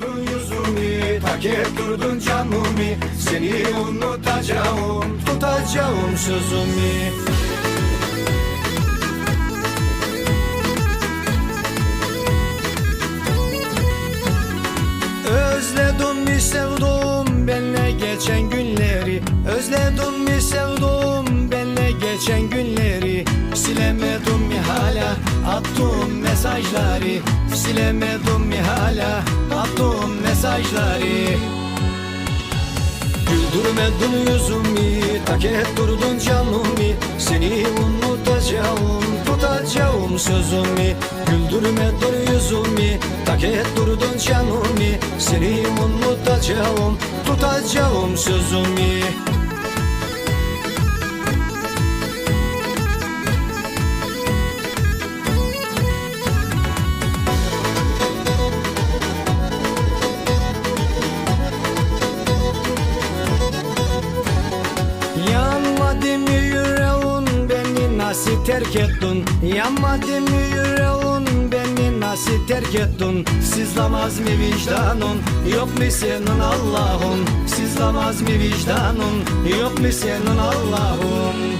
Tak durdun canımı. Seni unutacağım Tutacağım sözümü. Özledim mi sevdum benle geçen günleri? Özledim mi sevdum benle geçen günleri? Silemedim mi hala attığım mesajları? Silemedim mi hala mesajları. Güldürmedin yüzümü, tak durdun canımı Seni unutacağım, tutacağım sözümü. Güldürmedin yüzümü, tak durdun canımı Seni unutacağım, tutacağım sözümü nasıl terk ettin? Yanmadı mı yüreğin? Beni nasıl terk ettin? Sızlamaz mı vicdanın? Yok mu senin Allah'ın? Sızlamaz mı vicdanın? Yok mu senin Allah'ın